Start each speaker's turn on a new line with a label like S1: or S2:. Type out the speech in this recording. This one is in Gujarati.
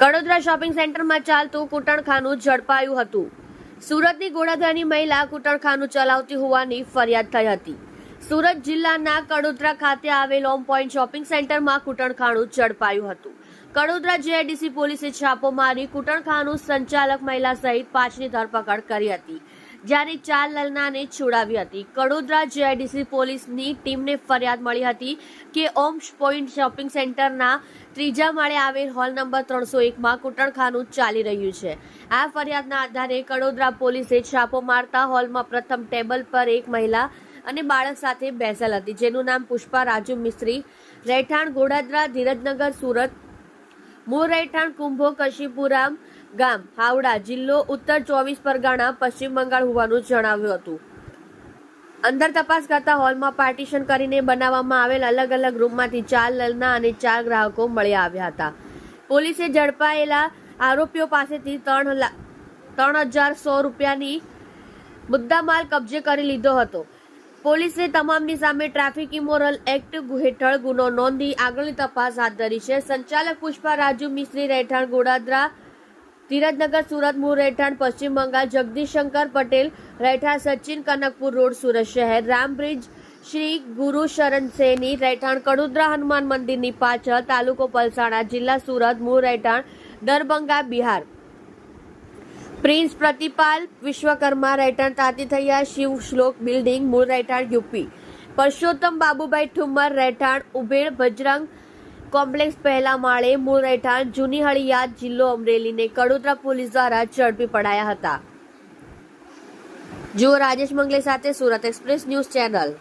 S1: કડોદરા શોપિંગ સેન્ટરમાં ચાલતું કૂટણખાનું ઝડપાયું હતું. સુરતની ગોળાધાની મહિલા કૂટણખાનું ચલાવતી હોવાની ફરિયાદ થઈ હતી. સુરત જિલ્લાના કડોદરા ખાતે આવેલ ઓમ પોઈન્ટ શોપિંગ સેન્ટરમાં કૂટણખાનું ઝડપાયું હતું. કડોદરા જેઆઈડીસી પોલીસે છાપો મારી કૂટણખાનું સંચાલક મહિલા સહિત પાંચની ધરપકડ કરી હતી. જ્યારે ચાર લલનાને છોડાવી હતી. કડોદરા જીઆઈડીસી પોલીસની ટીમને ફરિયાદ મળી હતી કે ઓમ્સ પોઈન્ટ શોપિંગ સેન્ટરના ત્રીજા માળે આવેલ હોલ નંબર ત્રણસો એકમાં કૂટણખાનું ચાલી રહ્યું છે. આ ફરિયાદના આધારે કડોદરા પોલીસે છાપો મારતા હોલમાં પ્રથમ ટેબલ પર એક મહિલા અને બાળક સાથે બેસેલ હતી, જેનું નામ પુષ્પા રાજુ મિસ્ત્રી, રહેઠાણ ગોડાદરા, ધીરજનગર, સુરત મૂળ રહેઠાણ, કુંભો, કશીપુરામ ગામ હાવડા જિલ્લો ઉત્તર ચોવીસ પરગણા પશ્ચિમ બંગાળ હોવાનું જણાવ્યું હતું. અંદર તપાસ કરતા હોલમાં પાર્ટીશન કરીને બનાવવામાં આવેલ અલગ અલગ રૂમમાંથી ચાર લલના અને ચાર ગ્રાહકો મળી આવ્યા હતા. પોલીસે ઝડપાયેલા આરોપીઓ પાસેથી ત્રણ ત્રણ હજાર સો રૂપિયાની મુદ્દામાલ કબજે કરી લીધો હતો. પોલીસે તમામની સામે ટ્રાફિક ઇમોરલ એક્ટ હેઠળ ગુનો નોંધી આગળની તપાસ હાથ ધરી છે. સંચાલક પુષ્પા રાજુ મિસ્ત્રી રહેઠાણ ગોડાદરા ધીરજનગર સુરત, મૂળ રહેઠાણ, પશ્ચિમ બંગાળ, જગદીશંકર પટેલ રહેઠાણ, સચિન કનકપુર રોડ, સુરત શહેર, રામબ્રિજ, શ્રી ગુરુ શરણ સેની રહેઠાણ, કડોદરા હનુમાન મંદિરની પાછળ, તાલુકો પલસાણા જિલ્લા, સુરત, મૂળ રહેઠાણ, દરભંગા, બિહાર. પ્રિન્સ પ્રતિપાલ વિશ્વકર્મા રહેઠાણ તાતીથૈયા શિવ શ્લોક બિલ્ડિંગ, મૂળ રહેઠાણ, યુપી. પરસોત્તમ બાબુભાઈ ઠુમ્મર રહેઠાણ ઉભેળ બજરંગ કોમ્પ્લેક્સ પહેલા માળે મૂળ રહેઠાણ જૂની હળિયાદ જિલ્લો અમરેલીને કડોદરા પોલીસ દ્વારા ઝડપી પડાયા હતા. જુઓ રાજેશ મંગલે સાથે સુરત એક્સપ્રેસ ન્યૂઝ ચેનલ.